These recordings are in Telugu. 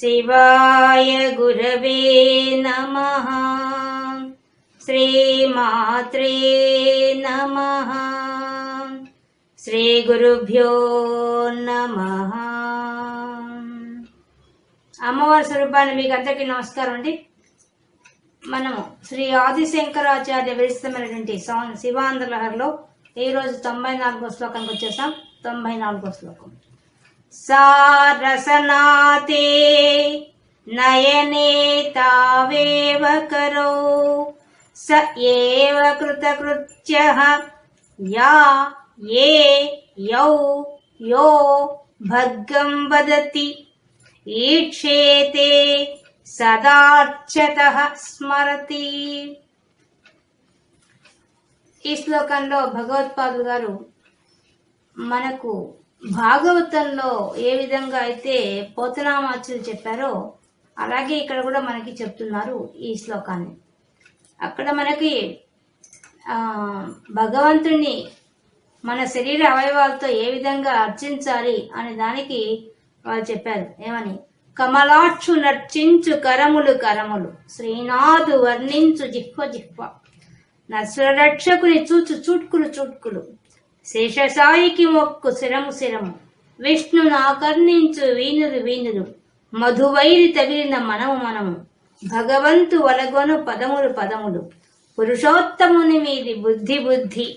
శివాయ గురవే నమ శ్రీమాత్రే నమ శ్రీ గురుభ్యో నమ అమ్మవారి స్వరూపాన్ని మీకు అందరికీ నమస్కారం అండి. మనము శ్రీ ఆదిశంకరాచార్య విరచితమైనటువంటి సౌ- శివాంధ్రలహరిలో ఈరోజు తొంభై నాలుగో శ్లోకానికి వచ్చేసాం? తొంభై నాలుగో శ్లోకం. సారసనాతే నయనే తావేవ కరో స ఏవ కృతకృత్య యా ఏ యౌ యో భగ్గం వదతి ఈక్షేతే సదార్చత స్మరతి ఈ శ్లోకంలో భగవత్పాదులు గారు మనకు భాగవతంలో ఏ విధంగా అయితే పోతనామాచులు చెప్పారో అలాగే ఇక్కడ కూడా మనకి చెప్తున్నారు ఈ శ్లోకాన్ని. అక్కడ మనకి భగవంతుని మన శరీర అవయవాలతో ఏ విధంగా అర్చించాలి అనే దానికి వాళ్ళు చెప్పారు. ఏమని? కమలాక్షు నర్చించు కరములు కరములు శ్రీనాథు వర్ణించు జిహ్వ జిహ్వ రక్షకుని చూచు చూట్కులు చూట్కులు శేషసాయికి మొక్కు శిరము శిరము. విష్ణును ఆకర్ణించు వీణులు వీణులు. మధువైరి తగిలిన మనము మనము. భగవంతు వలగొను పదములు పదములు. పురుషోత్తముని మీది బుద్ధి బుద్ధి.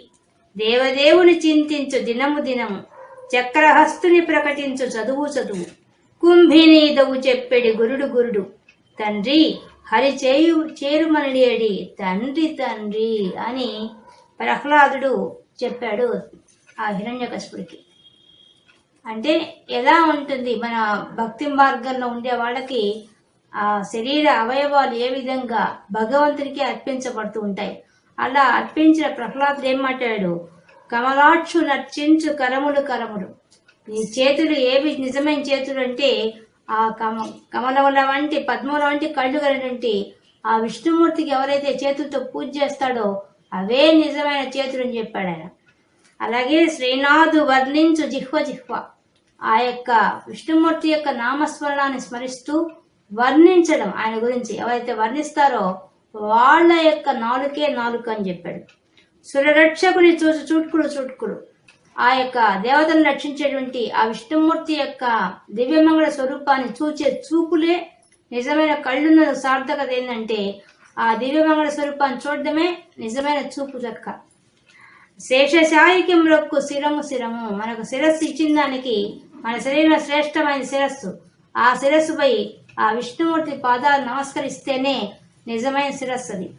దేవదేవుని చింతించు దినము దినము. చక్రహస్తుని ప్రకటించు చదువు చదువు. కుంభినీదవు చెప్పెడి గురుడు గురుడు. తండ్రి హరి చేయు చేరుమనిడి తండ్రి తండ్రి అని ప్రహ్లాదుడు చెప్పాడు ఆ హిరణ్యకశిపుడికి అంటే ఎలా ఉంటుంది మన భక్తి మార్గంలో ఉండే వాళ్ళకి ఆ శరీర అవయవాలు ఏ విధంగా భగవంతునికి అర్పించబడుతూ ఉంటాయి? అలా అర్పించిన ప్రహ్లాదుడు ఏం మాట్లాడాడు? కమలాక్షు నర్చించు కరములు కరములు. ఈ చేతులు ఏవి నిజమైన చేతులు అంటే ఆ కమ కమలముల వంటి పద్మముల వంటి కళ్ళు కలిగినటువంటి ఆ విష్ణుమూర్తికి ఎవరైతే చేతులతో పూజ చేస్తాడో అవే నిజమైన చేతులు అని చెప్పాడు ఆయన. అలాగే శ్రీనాథు వర్ణించు జిహ్వ జిహ్వ. ఆ యొక్క విష్ణుమూర్తి యొక్క నామస్మరణాన్ని స్మరిస్తూ వర్ణించడం ఆయన గురించి. ఎవరైతే వర్ణిస్తారో వాళ్ళ యొక్క నాలుకే నాలుక అని చెప్పాడు. సురరక్షకుని చూసి చూటుకుడు చూటుకుడు. ఆ యొక్క దేవతను రక్షించేటువంటి ఆ విష్ణుమూర్తి యొక్క దివ్యమంగళ స్వరూపాన్ని చూచే చూపులే నిజమైన కళ్ళున్న సార్థకత ఏంటంటే ఆ దివ్యమంగళ స్వరూపాన్ని చూడడమే నిజమైన చూపు చక్క శేషశాయికి మ్రొక్కు శిరము శిరము. మనకు శిరస్సు ఇచ్చిన దానికి మన శరీరం శ్రేష్టమైన శిరస్సు. ఆ శిరస్సుపై ఆ విష్ణుమూర్తి పాదాలు నమస్కరిస్తేనే నిజమైన శిరస్సు అది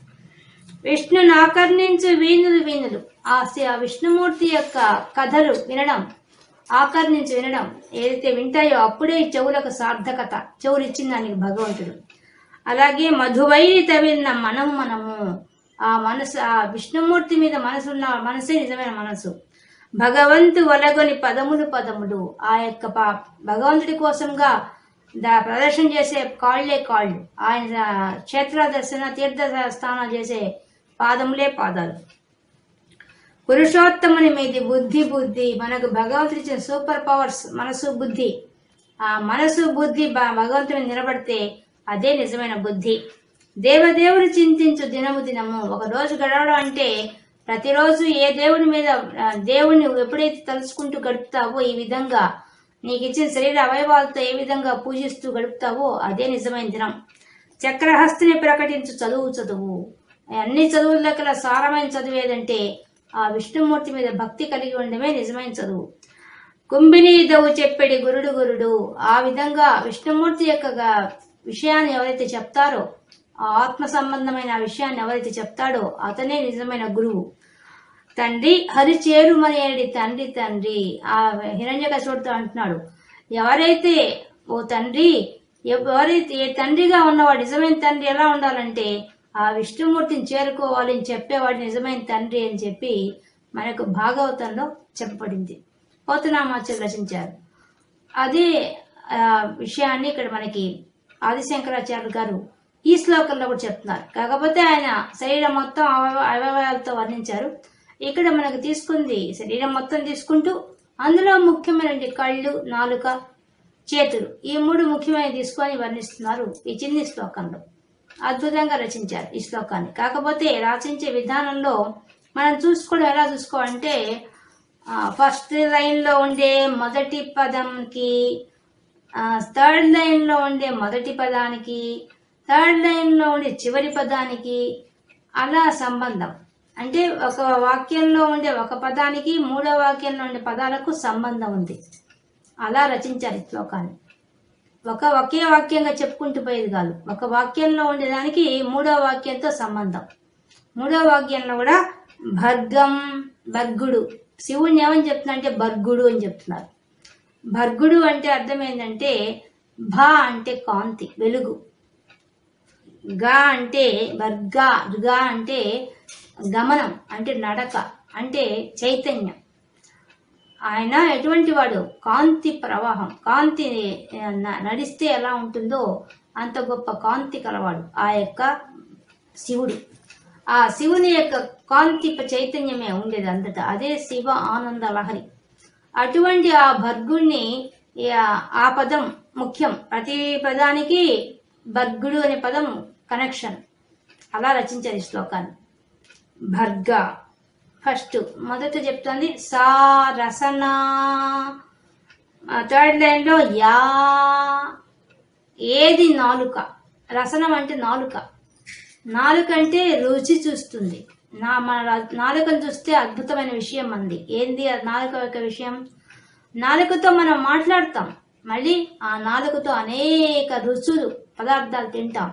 విష్ణుని ఆకర్ణించు వీణులు వీణులు. ఆ సి- ఆ విష్ణుమూర్తి యొక్క కథలు వినడం ఆకర్ణించి వినడం ఏదైతే వింటాయో అప్పుడే చెవులకు సార్థకత. చెవులు ఇచ్చిన దానికి భగవంతుడు. అలాగే మధువైరి తవిలిన మనము. మనము ఆ మనసు ఆ విష్ణుమూర్తి మీద మనసున్న మనసే నిజమైన మనసు. భగవంతు వలగొని పదములు పదములు. ఆ యొక్క పా భగవంతుడి కోసంగా దా ప్రదర్శన చేసే కాళ్ళే కాళ్ళు. ఆయన క్షేత్ర దర్శన తీర్థ స్థానం చేసే పాదములే పాదాలు. పురుషోత్తముని మీది బుద్ధి బుద్ధి. మనకు భగవంతుడి ఇచ్చిన సూపర్ పవర్స్ మనసు బుద్ధి. ఆ మనసు బుద్ధి భగవంతుని నిలబడితే అదే నిజమైన బుద్ధి. దేవదేవుని చింతించు దినము దినము. ఒక రోజు గడవడం అంటే ప్రతిరోజు ఏ దేవుని మీద దేవుణ్ణి ఎప్పుడైతే తలుచుకుంటూ గడుపుతావో ఈ విధంగా. నీకు ఇచ్చిన శరీర అవయవాలతో ఏ విధంగా పూజిస్తూ గడుపుతావో అదే నిజమైన దినం. చక్రహస్తిని ప్రకటించు చదువు చదువు. అన్ని చదువుల కల సారమైన చదువు ఏదంటే ఆ విష్ణుమూర్తి మీద భక్తి కలిగి ఉండడమే నిజమైన చదువు. కుంభిని దవు చెప్పెడి గురుడు గురుడు. ఆ విధంగా విష్ణుమూర్తి యొక్క విషయాన్ని ఎవరైతే చెప్తారో ఆ ఆత్మ సంబంధమైన విషయాన్ని ఎవరైతే చెప్తాడో అతనే నిజమైన గురువు. తండ్రి హరి చేరుమనేడి తండ్రి తండ్రి ఆ హిరణ్య కశోడితో అంటున్నాడు. ఎవరైతే ఓ తండ్రి ఎవరైతే ఏ తండ్రిగా ఉన్నవాడు నిజమైన తండ్రి ఎలా ఉండాలంటే ఆ విష్ణుమూర్తిని చేరుకోవాలి అని చెప్పేవాడు నిజమైన తండ్రి అని చెప్పి మనకు భాగవతంలో చెప్పబడింది. పోతనామాచార్య రచించారు. అదే విషయాన్ని ఇక్కడ మనకి ఆదిశంకరాచార్యులు గారు ఈ శ్లోకంలో కూడా చెప్తున్నారు. కాకపోతే ఆయన శరీరం మొత్తం అవయవాలతో వర్ణించారు. ఇక్కడ మనకు తీసుకుంది శరీరం మొత్తం తీసుకుంటూ అందులో ముఖ్యమైనటువంటి కళ్ళు నాలుక చేతులు ఈ మూడు ముఖ్యమైన తీసుకొని వర్ణిస్తున్నారు ఈ చిన్ని శ్లోకంలో. అద్భుతంగా రచించారు ఈ శ్లోకాన్ని. కాకపోతే రచించే విధానంలో మనం చూసుకోవడం ఎలా చూసుకోవాలంటే ఫస్ట్ లైన్లో ఉండే మొదటి పదంకి థర్డ్ లైన్లో ఉండే మొదటి పదానికి థర్డ్ లైన్లో ఉండే చివరి పదానికి అలా సంబంధం. అంటే ఒక వాక్యంలో ఉండే ఒక పదానికి మూడో వాక్యంలో ఉండే పదాలకు సంబంధం ఉంది. అలా రచించారు ఈ శ్లోకాన్ని. ఒక ఒకే వాక్యంగా చెప్పుకుంటూ పోయేది కాదు. ఒక వాక్యంలో ఉండేదానికి మూడో వాక్యంతో సంబంధం. మూడో వాక్యంలో కూడా భర్గం భర్గుడు. శివుణ్ణి ఏమని చెప్తున్నా అంటే భర్గుడు అని చెప్తున్నారు. భర్గుడు అంటే అర్థం ఏంటంటే భ అంటే కాంతి వెలుగు. గా అంటే భర్గా గా అంటే గమనం అంటే నడక అంటే చైతన్యం. ఆయన ఎటువంటి వాడు? కాంతి ప్రవాహం. కాంతి న- నడిస్తే ఎలా ఉంటుందో అంత గొప్ప కాంతి కలవాడు ఆ యొక్క శివుడు. ఆ శివుని యొక్క కాంతి చైతన్యమే ఉండేది అంతటా. అదే శివ ఆనంద లహరి అటువంటి ఆ భర్గుణ్ణి ఆ- పదం ముఖ్యం. ప్రతి పదానికి భర్గుడు అనే పదం కనెక్షన్ అలా రచించారు ఈ శ్లోకాన్ని. భర్గ. ఫస్ట్ మొదట చెప్తోంది సా రసనా. థర్డ్ లైన్లో యా. ఏది నాలుక? రసనం అంటే నాలుక. నాలుక అంటే రుచి చూస్తుంది. నా మన నాలుకను చూస్తే అద్భుతమైన విషయం అంది. ఏంది ఆ నాలుక యొక్క విషయం? నాలుకతో మనం మాట్లాడతాం. మళ్ళీ ఆ నాలుకతో అనేక రుచులు పదార్థాలు తింటాం.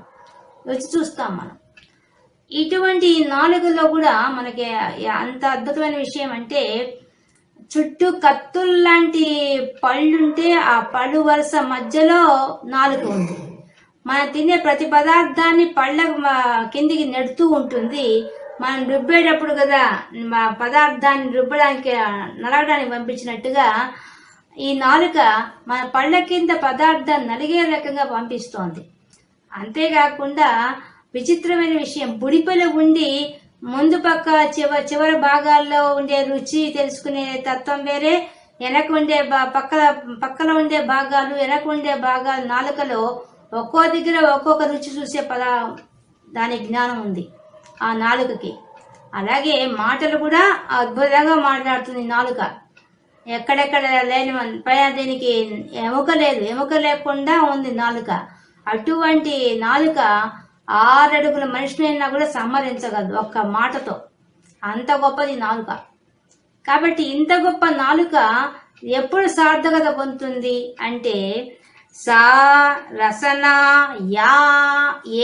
రుచి చూస్తాం మనం. ఇటువంటి నాలుగులో కూడా మనకి అంత అద్భుతమైన విషయం అంటే చుట్టూ కత్తుల్లాంటి పళ్ళుంటే ఆ పళ్ళు వరుస మధ్యలో నాలుక ఉంది. మనం తినే ప్రతి పదార్థాన్ని పళ్ళ కిందికి నెడుతూ ఉంటుంది. మనం రుబ్బేటప్పుడు కదా మా పదార్థాన్ని రుబ్బడానికి నలగడానికి పంపించినట్టుగా ఈ నాలుక మన పళ్ళ కింద పదార్థాన్ని నలిగే రకంగా పంపిస్తోంది. అంతేకాకుండా విచిత్రమైన విషయం బుడిపలు ఉండి ముందు పక్క చివ చివరి భాగాల్లో ఉండే రుచి తెలుసుకునే తత్వం వేరే వెనక ఉండే పక్క పక్కల పక్కన ఉండే భాగాలు వెనక ఉండే భాగాలు నాలుకలో ఒక్కో దగ్గర ఒక్కొక్క రుచి చూసే పద దాని జ్ఞానం ఉంది. ఆ నాలుకకి. అలాగే మాటలు కూడా అద్భుతంగా మాట్లాడుతుంది నాలుక. ఎక్కడెక్కడ లేని పైన దీనికి ఎముక లేదు. ఎముక లేకుండా ఉంది నాలుక. అటువంటి నాలుక ఆరడుగుల మనిషినైనా కూడా సంహరించగలదు ఒక్క మాటతో. అంత గొప్పది నాలుక. కాబట్టి ఇంత గొప్ప నాలుక ఎప్పుడు సార్థకత పొందుతుంది అంటే సా రసన యా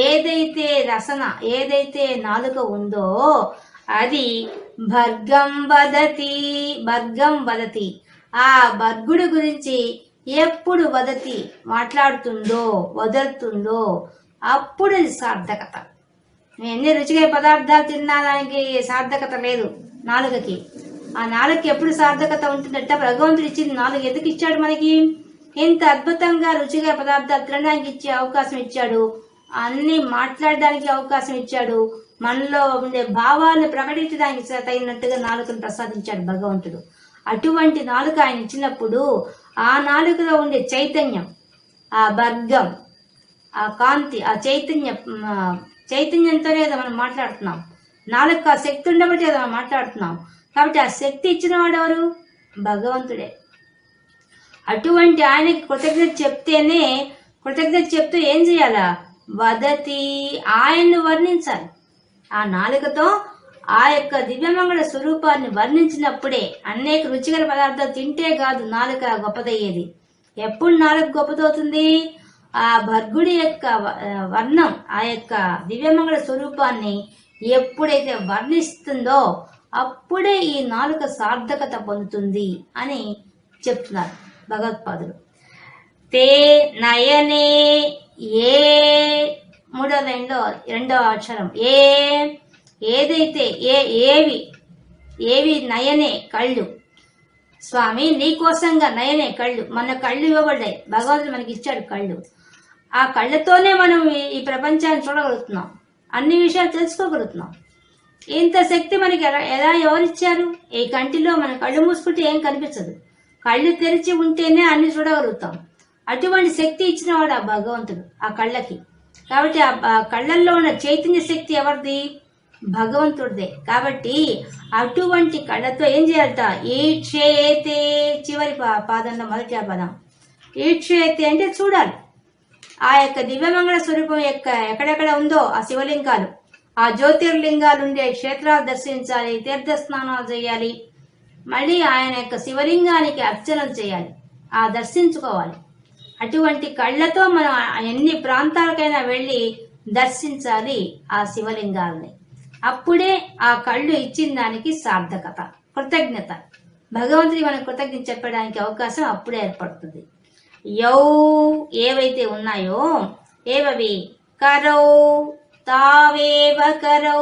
ఏదైతే రసన ఏదైతే నాలుక ఉందో అది భర్గం వదతి భర్గం వదతి. ఆ భర్గుడి గురించి ఎప్పుడు వదతి మాట్లాడుతుందో వదులుతుందో అప్పుడు సార్థకత. నేను ఎన్ని రుచిగా పదార్థాలు తిన్నా దానికి సార్థకత లేదు నాలుగకి ఆ నాలుగకి ఎప్పుడు సార్థకత ఉంటుందట భగవంతుడు ఇచ్చింది నాలుగు ఎందుకు ఇచ్చాడు మనకి? ఇంత అద్భుతంగా రుచిగా పదార్థాలు తినడానికి ఇచ్చే అవకాశం ఇచ్చాడు. అన్ని మాట్లాడడానికి అవకాశం ఇచ్చాడు. మనలో ఉండే భావాలను ప్రకటించడానికి తగినట్టుగా నాలుకను ప్రసాదించాడు భగవంతుడు. అటువంటి నాలుక ఆయన ఇచ్చినప్పుడు ఆ నాలుకలో ఉండే చైతన్యం ఆ భర్గం ఆ కాంతి ఆ చైతన్య చైతన్యంతోనే కదా మనం మాట్లాడుతున్నాం. నాలుగు ఆ శక్తి ఉండబట్టి కదా మనం మాట్లాడుతున్నాం. కాబట్టి ఆ శక్తి ఇచ్చిన వాడు ఎవరు? భగవంతుడే. అటువంటి ఆయనకి కృతజ్ఞత చెప్తేనే కృతజ్ఞత చెప్తూ ఏం చేయాలా? వదతి ఆయన్ను వర్ణించాలి. ఆ నాలుకతో ఆ యొక్క దివ్యమంగళ స్వరూపాన్ని వర్ణించినప్పుడే అనేక రుచికర పదార్థాలు తింటే కాదు నాలుక గొప్పదయ్యేది. ఎప్పుడు నాలుక గొప్పదవుతుంది? ఆ భర్గుడి యొక్క వర్ణం ఆ యొక్క దివ్యమంగళ స్వరూపాన్ని ఎప్పుడైతే వర్ణిస్తుందో అప్పుడే ఈ నాలుక సార్థకత పొందుతుంది అని చెప్తున్నారు. భగవత్పాదులు. తే నయనే ఏ మూడో లైన్లో రెండో అక్షరం. ఏ ఏదైతే ఏ ఏవి ఏవి నయనే కళ్ళు. స్వామి నీకోసంగా నయనే కళ్ళు. మన కళ్ళు ఇవ్వబడ్డాయి. భగవంతుడు మనకి ఇచ్చాడు కళ్ళు. ఆ కళ్ళతోనే మనం ఈ- ఈ ప్రపంచాన్ని చూడగలుగుతున్నాం. అన్ని విషయాలు తెలుసుకోగలుగుతున్నాం. ఇంత శక్తి మనకి ఎలా ఎలా ఎవరిచ్చారు? ఈ కంటిలో మన కళ్ళు మూసుకుంటే ఏం కనిపించదు. కళ్ళు తెరిచి ఉంటేనే అన్ని చూడగలుగుతాం. అటువంటి శక్తి ఇచ్చినవాడు ఆ భగవంతుడు ఆ కళ్ళకి. కాబట్టి ఆ కళ్ళల్లో ఉన్న చైతన్య శక్తి ఎవరిది? భగవంతుడిదే. కాబట్టి అటువంటి కళ్ళతో ఏం చేయాలట? ఈక్షేతే చివరి పా- పాదంలో మొదటి ఆ పదం. ఈక్షేతే అంటే చూడాలి. ఆ యొక్క దివ్యమంగళ స్వరూపం యొక్క ఎక్కడెక్కడ ఉందో ఆ శివలింగాలు. ఆ జ్యోతిర్లింగాలు ఉండే క్షేత్రాలు దర్శించాలి తీర్థ స్నానాలు చేయాలి. మళ్ళీ ఆయన యొక్క శివలింగానికి అర్చనలు చేయాలి. ఆ దర్శించుకోవాలి. అటువంటి కళ్ళతో మనం ఎన్ని ప్రాంతాలకైనా వెళ్ళి దర్శించాలి ఆ శివలింగాల్ని అప్పుడే ఆ కళ్ళు ఇచ్చిన దానికి సార్థకత కృతజ్ఞత. భగవంతుడి మనం కృతజ్ఞత చెప్పడానికి అవకాశం అప్పుడే ఏర్పడుతుంది. యౌ ఏవైతే ఉన్నాయో ఏవవి? కరౌ తావేవ కరౌ.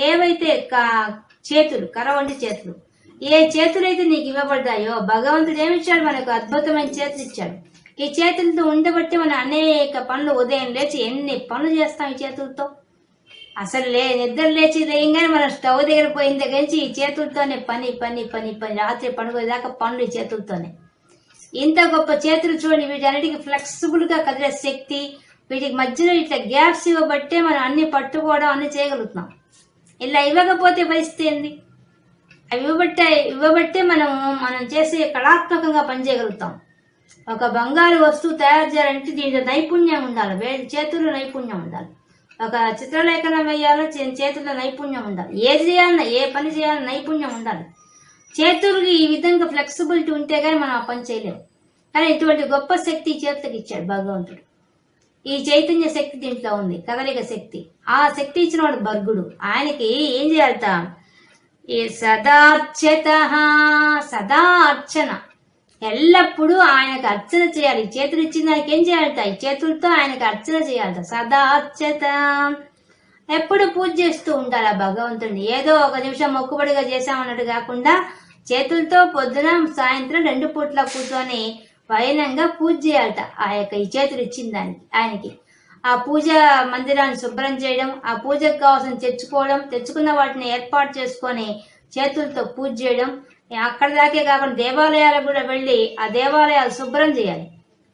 ఏవైతే కా- చేతులు కరవంటి చేతులు? ఏ చేతులైతే నీకు ఇవ్వబడ్డాయో భగవంతుడు ఏమిచ్చాడు మనకు అద్భుతమైన చేతులు ఇచ్చాడు. ఈ చేతులతో ఉండబట్టి మనం అనేక పనులు ఉదయం లేచి ఎన్ని పనులు చేస్తాం ఈ చేతులతో? అసలు లే నిద్ర లేచి లేయంగానే మనం స్టవ్ దగ్గర పోయిన దగ్గర నుంచి ఈ చేతులతోనే పని పని పని పని రాత్రి పడుకోదాకా పనులు ఈ చేతులతోనే. ఇంత గొప్ప చేతులు చూడండి వీటన్నిటికి ఫ్లెక్సిబుల్గా కదిలే శక్తి వీటికి మధ్యలో ఇట్లా గ్యాప్స్ ఇవ్వబట్టే మనం అన్ని పట్టుకోవడం అన్ని చేయగలుగుతున్నాం. ఇలా ఇవ్వకపోతే పరిస్థితి ఏంది? అవి ఇవ్వబట్టే ఇవ్వబట్టే మనము మనం చేసే కళాత్మకంగా పనిచేయగలుగుతాం. ఒక బంగారు వస్తువు తయారు చేయాలంటే దీంట్లో నైపుణ్యం ఉండాలి. వేరే చేతుల్లో నైపుణ్యం ఉండాలి. ఒక చిత్రలేఖనం వేయాలో చేతుల్లో నైపుణ్యం ఉండాలి. ఏ చేయాలన్నా ఏ పని చేయాలన్నా నైపుణ్యం ఉండాలి. చేతులకి ఈ విధంగా ఫ్లెక్సిబిలిటీ ఉంటే కానీ మనం ఆ పని చేయలేము కానీ ఇటువంటి గొప్ప శక్తి చేతులకు ఇచ్చాడు భగవంతుడు. ఈ చైతన్య శక్తి దీంట్లో ఉంది. కదలిక శక్తి. ఆ శక్తి ఇచ్చిన వాడు భర్గుడు. ఆయనకి ఏం చేయాలట? ఈ సదార్చత సదా అర్చన ఎల్లప్పుడూ ఆయనకు అర్చన చేయాలి. ఈ చేతులు ఇచ్చిన దానికి ఏం చేయాలట ఈ చేతులతో ఆయనకు అర్చన చేయాలట సదార్చత. ఎప్పుడు పూజ చేస్తూ ఉండాలి ఆ భగవంతుడిని. ఏదో ఒక నిమిషం మొక్కుబడిగా చేశామన్నట్టు కాకుండా చేతులతో పొద్దున సాయంత్రం రెండు పూట్ల కూర్చొని వైనంగా పూజ చేయాలట ఆ యొక్క ఈ చేతులు ఇచ్చిన దానికి ఆయనకి. ఆ పూజ మందిరాన్ని శుభ్రం చేయడం ఆ పూజకు కావాల్సిన తెచ్చుకోవడం తెచ్చుకున్న వాటిని ఏర్పాటు చేసుకొని చేతులతో పూజ చేయడం అక్కడ దాకే కాకుండా దేవాలయాలకు కూడా వెళ్ళి ఆ దేవాలయాలు శుభ్రం చేయాలి.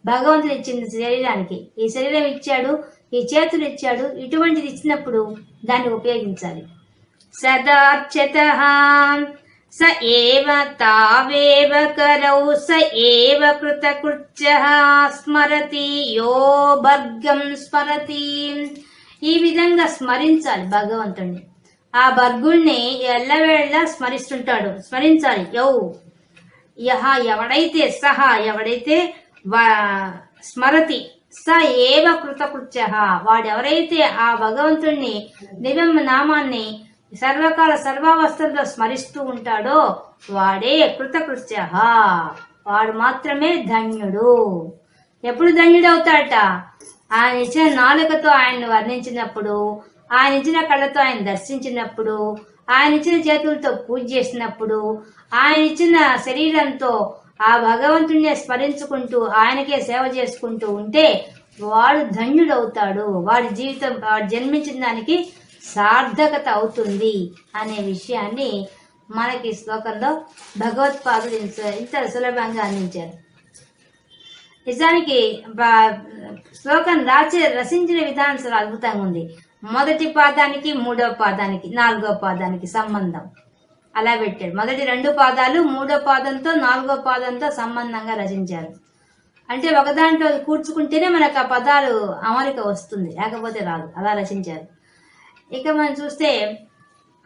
భగవంతుడు ఇచ్చింది శరీరానికి. ఈ శరీరం ఇచ్చాడు ఈ చేతులు ఇచ్చాడు ఇటువంటిది ఇచ్చినప్పుడు దాన్ని ఉపయోగించాలి. సదార్చత స ఏవ తావేవ కరౌ స ఏవ కృతకృత్య స్మరతి యో భర్గం స్మరతి ఈ విధంగా స్మరించాలి భగవంతుణ్ణి. ఆ భర్గుణ్ణి ఎల్లవేళ స్మరిస్తుంటాడు. స్మరించాలి. యౌ యహ ఎవడైతే సహ ఎవడైతే వా- స్మరతి స ఏవ కృతకృత్య వాడెవరైతే ఆ భగవంతుణ్ణి దివ్యం నామాన్ని సర్వకాల సర్వావస్థల్లో స్మరిస్తూ ఉంటాడో వాడే కృతకృత్య వాడు మాత్రమే ధన్యుడు. ఎప్పుడు ధన్యుడు అవుతాడట ఆయన ఇచ్చిన నాలుకతో ఆయన్ని వర్ణించినప్పుడు ఆయన ఇచ్చిన కళ్ళతో ఆయన దర్శించినప్పుడు ఆయన ఇచ్చిన చేతులతో పూజ చేసినప్పుడు ఆయన ఇచ్చిన శరీరంతో ఆ భగవంతుణ్ణి స్మరించుకుంటూ ఆయనకే సేవ చేసుకుంటూ ఉంటే వాడు ధన్యుడవుతాడు. వాడి జీవితం వాడు జన్మించిన దానికి సార్థకత అవుతుంది అనే విషయాన్ని మనకి శ్లోకంలో భగవత్పాదులు ఇంత- సులభంగా అందించారు. నిజానికి శ్లోకం రాచే రచించిన విధానం చాలా అద్భుతంగా ఉంది. మొదటి పాదానికి మూడో పాదానికి నాలుగో పాదానికి సంబంధం. అలా పెట్టాడు. మొదటి రెండు పాదాలు మూడో పాదంతో నాలుగో పాదంతో సంబంధంగా రచించారు. అంటే ఒకదాంట్లో కూర్చుకుంటేనే మనకు ఆ పదాలు అమరిక వస్తుంది. లేకపోతే రాదు. అలా రచించారు. ఇక మనం చూస్తే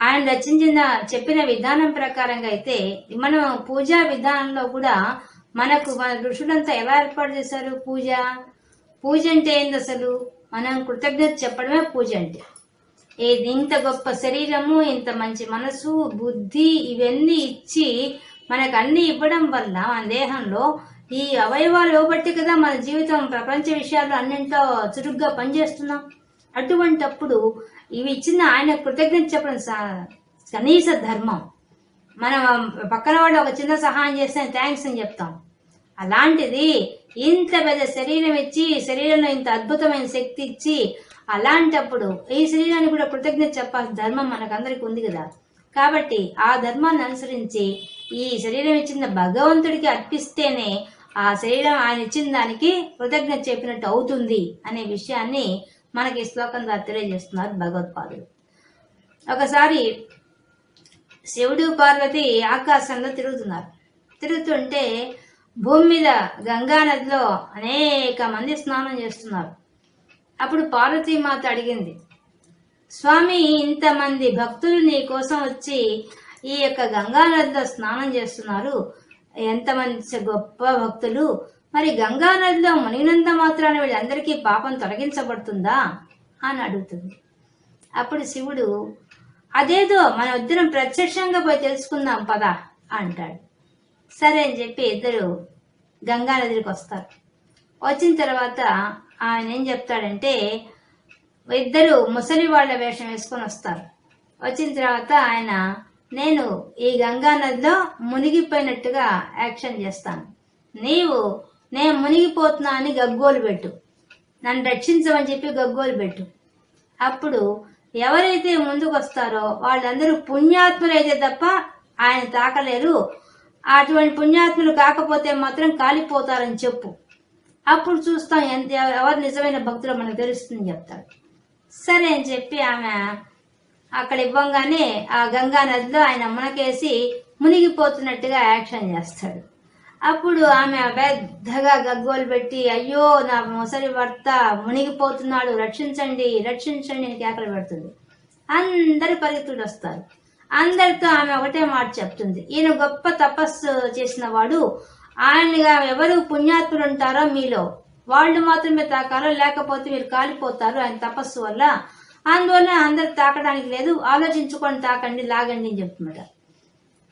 ఆయన రచించిన చెప్పిన విధానం ప్రకారంగా అయితే మనం పూజా విధానంలో కూడా మనకు మన ఋషులంతా ఎలా ఏర్పాటు చేశారు పూజ? పూజ అంటే ఏంది అసలు? మనం కృతజ్ఞత చెప్పడమే పూజ అంటే. ఇది ఇంత గొప్ప శరీరము ఇంత మంచి మనసు బుద్ధి ఇవన్నీ ఇచ్చి మనకు అన్ని ఇవ్వడం వల్ల మన దేహంలో ఈ అవయవాలు ఇవ్వబట్టి కదా మన జీవితం ప్రపంచ విషయాలు అన్నింటిలో చురుగ్గా పనిచేస్తున్నాం. అటువంటప్పుడు ఇవి ఇచ్చిన ఆయన కృతజ్ఞత చెప్పడం స- కనీస ధర్మం. మనం పక్కన వాళ్ళు ఒక చిన్న సహాయం చేస్తే థ్యాంక్స్ అని చెప్తాం. అలాంటిది ఇంత పెద్ద శరీరం ఇచ్చి శరీరంలో ఇంత అద్భుతమైన శక్తి ఇచ్చి అలాంటప్పుడు ఈ శరీరానికి కూడా కృతజ్ఞత చెప్పాల్సిన ధర్మం మనకందరికి ఉంది కదా. కాబట్టి ఆ ధర్మాన్ని అనుసరించి ఈ శరీరం ఇచ్చిన భగవంతుడికి అర్పిస్తేనే ఆ శరీరం ఆయన ఇచ్చిన దానికి కృతజ్ఞత చెప్పినట్టు అవుతుంది అనే విషయాన్ని మనకి ఈ శ్లోకం ద్వారా తెలియజేస్తున్నారు భగవత్పాదులు. ఒకసారి శివుడు పార్వతి ఆకాశంలో తిరుగుతున్నారు. తిరుగుతుంటే భూమి మీద గంగా నదిలో అనేక మంది స్నానం చేస్తున్నారు. అప్పుడు పార్వతీమాత అడిగింది స్వామి ఇంతమంది భక్తులు నీ కోసం వచ్చి ఈ యొక్క గంగా నదిలో స్నానం చేస్తున్నారు. ఎంతమంది గొప్ప భక్తులు మరి గంగా నదిలో మునిగినంత మాత్రాన వీళ్ళందరికీ పాపం తొలగించబడుతుందా? అని అడుగుతుంది. అప్పుడు శివుడు అదేదో మన ఇద్దరం ప్రత్యక్షంగా పోయి తెలుసుకుందాం పద అంటాడు. సరే అని చెప్పి ఇద్దరు గంగా నదికి వస్తారు. వచ్చిన తర్వాత ఆయన ఏం చెప్తాడంటే ఇద్దరు ముసలి వాళ్ళ వేషం వేసుకొని వస్తారు. వచ్చిన తర్వాత ఆయన నేను ఈ గంగా నదిలో మునిగిపోయినట్టుగా యాక్షన్ చేస్తాను. నీవు నేను మునిగిపోతున్నా అని గగ్గోలు పెట్టు. నన్ను రక్షించమని చెప్పి గగ్గోలు పెట్టు. అప్పుడు ఎవరైతే ముందుకు వస్తారో వాళ్ళందరూ పుణ్యాత్ములైతే తప్ప ఆయన తాకలేరు. అటువంటి పుణ్యాత్ములు కాకపోతే మాత్రం కాలిపోతారని చెప్పు. అప్పుడు చూస్తాం ఎంత ఎవరు నిజమైన భక్తులు మనకు తెలుస్తుంది చెప్తాడు. సరే అని చెప్పి ఆమె అక్కడ ఇవ్వంగానే ఆ గంగా నదిలో ఆయన మునకేసి మునిగిపోతున్నట్టుగా యాక్షన్ చేస్తాడు. అప్పుడు ఆమె పెద్దగా గగ్గోలు పెట్టి అయ్యో నా ముసలి భర్త మునిగిపోతున్నాడు రక్షించండి రక్షించండి అని కేకలు పెడుతుంది. అందరు పరిగెత్తుడు వస్తారు. అందరితో ఆమె ఒకటే మాట చెప్తుంది. ఈయన గొప్ప తపస్సు చేసిన వాడు ఆయనగా ఎవరు పుణ్యాత్ములు ఉంటారో మీలో. వాళ్ళు మాత్రమే తాకాలో లేకపోతే మీరు కాలిపోతారు. ఆయన తపస్సు వల్ల. అందువల్ల అందరు తాకడానికి లేదు. ఆలోచించుకొని తాకండి లాగండి అని చెప్తున్నారు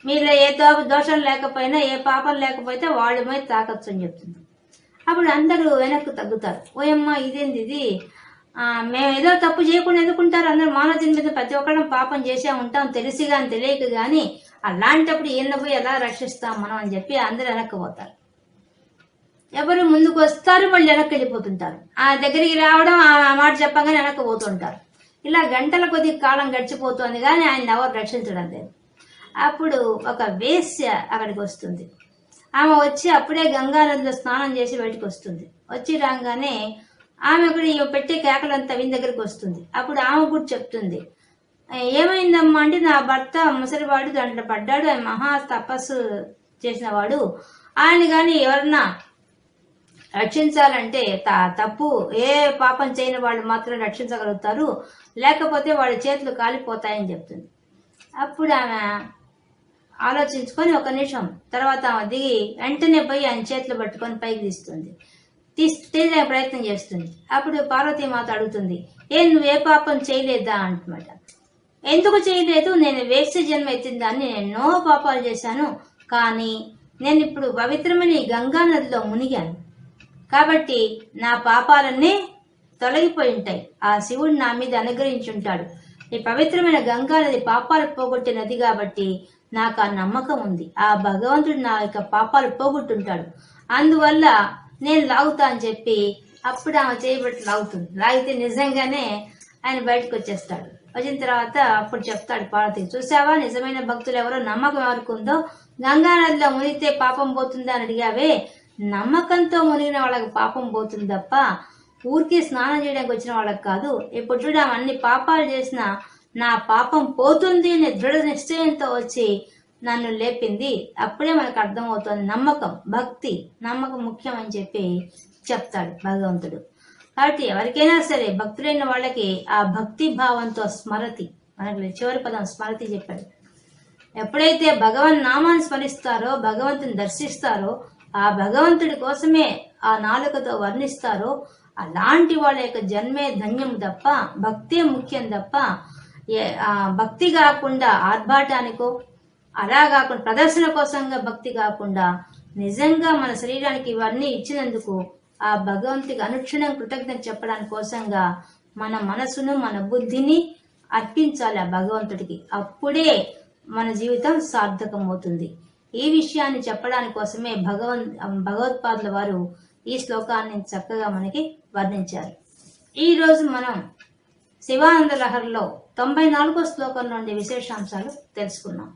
మీలో ఏ దో దోషం లేకపోయినా ఏ పాపం లేకపోతే వాళ్ళ మీద తాకచ్చు అని చెప్తుంది. అప్పుడు అందరూ వెనక్కు తగ్గుతారు. ఓయమ్మ ఇదేంది ఇది? మేము ఏదో తప్పు చేయకుండా ఎందుకుంటారు అందరూ మానవ మీద ప్రతి ఒక్కరం పాపం చేసే ఉంటాం. తెలిసి కానీ తెలియక కానీ అలాంటప్పుడు ఈయన పోయి ఎలా రక్షిస్తాం మనం అని చెప్పి అందరూ వెనక్కి పోతారు. ఎవరు ముందుకు వస్తారు మళ్ళీ వెనక్కి వెళ్ళిపోతుంటారు. ఆ దగ్గరికి రావడం ఆ ఆ మాట చెప్పగానే వెనక్కి పోతుంటారు. ఇలా గంటల కొద్ది కాలం గడిచిపోతుంది కానీ ఆయన ఎవరు రక్షించడం లేదు. అప్పుడు ఒక వేశ్య అక్కడికి వస్తుంది. ఆమె వచ్చి అప్పుడే గంగా నదిలో స్నానం చేసి బయటకు వస్తుంది. వచ్చి రాగానే ఆమె కూడా ఈ పెట్టే కేకలంతా విని దగ్గరికి వస్తుంది. అప్పుడు ఆమె కూడా చెప్తుంది. ఏమైందమ్మా? అంటే నా భర్త ముసలివాడు దాంట్లో పడ్డాడు. ఆయన మహా తపస్సు చేసినవాడు. ఆయన కానీ ఎవరన్నా రక్షించాలంటే త- తప్పు. ఏ పాపం చేయని వాళ్ళు మాత్రం రక్షించగలుగుతారు. లేకపోతే వాళ్ళ చేతులు కాలిపోతాయని చెప్తుంది. అప్పుడు ఆమె ఆలోచించుకొని ఒక నిమిషం తర్వాత దిగి వెంటనే పోయి ఆయన చేతులు పట్టుకొని పైకి తీస్తుంది. తీసి తీసే ప్రయత్నం చేస్తుంది. అప్పుడు పార్వతీమాత అడుగుతుంది ఏ నువ్వు ఏ పాపం చేయలేదా? అంటమాట ఎందుకు చేయలేదు? నేను వేస్ట్ జన్మ ఎత్తిన దాన్ని నేను ఎన్నో పాపాలు చేశాను. కానీ నేను ఇప్పుడు పవిత్రమైన గంగా నదిలో మునిగాను. కాబట్టి నా పాపాలన్నీ తొలగిపోయి ఉంటాయి. ఆ శివుడు నా మీద అనుగ్రహించుంటాడు ఈ పవిత్రమైన గంగా నది పాపాలు పోగొట్టే నది కాబట్టి నాకు ఆ నమ్మకం ఉంది. ఆ భగవంతుడు నా యొక్క పాపాలు పోగొట్టుంటాడు. అందువల్ల నేను లాగుతా అని చెప్పి అప్పుడు ఆమె చేయబట్టి లాగుతుంది. లాగితే నిజంగానే ఆయన బయటకు వచ్చేస్తాడు. వచ్చిన తర్వాత అప్పుడు చెప్తాడు పార్వతి చూసావా నిజమైన భక్తులు ఎవరో నమ్మకం ఎవరికి ఉందో? గంగా నదిలో మునిగితే పాపం పోతుందా? అని అడిగావే. నమ్మకంతో మునిగిన వాళ్ళకి పాపం పోతుంది తప్ప ఊరికే స్నానం చేయడానికి వచ్చిన వాళ్ళకి కాదు. ఇప్పుడు చూడ అన్ని పాపాలు చేసిన నా పాపం పోతుంది అనే దృఢ నిశ్చయంతో వచ్చి నన్ను లేపింది. అప్పుడే మనకు అర్థమవుతుంది నమ్మకం భక్తి నమ్మకం ముఖ్యం అని చెప్పి చెప్తాడు భగవంతుడు. కాబట్టి ఎవరికైనా సరే భక్తులైన వాళ్ళకి ఆ భక్తి భావంతో స్మరతి మనకు చివరి పదం స్మరతి చెప్పాడు. ఎప్పుడైతే భగవన్ నామాన్ని స్మరిస్తారో భగవంతుని దర్శిస్తారో ఆ భగవంతుడి కోసమే ఆ నాలుకతో వర్ణిస్తారో అలాంటి వాళ్ళ యొక్క జన్మే ధన్యం తప్ప భక్తే ముఖ్యం తప్ప భక్తి కాకుండా ఆర్భాటానికో అలా కాకుండా ప్రదర్శన కోసంగా భక్తి కాకుండా నిజంగా మన శరీరానికి ఇవన్నీ ఇచ్చినందుకు ఆ భగవంతుడికి అనుక్షణం కృతజ్ఞత చెప్పడానికి కోసంగా మన మనసును మన బుద్ధిని అర్పించాలి ఆ భగవంతుడికి. అప్పుడే మన జీవితం సార్థకం అవుతుంది ఈ విషయాన్ని చెప్పడానికి కోసమే భగవన్ భగవత్పాదుల వారు ఈ శ్లోకాన్ని చక్కగా మనకి వర్ణించారు. ఈరోజు మనం శివానంద లహరిలో తొంభై నాలుగో శ్లోకం నుండి విశేషాంశాలు తెలుసుకున్నాం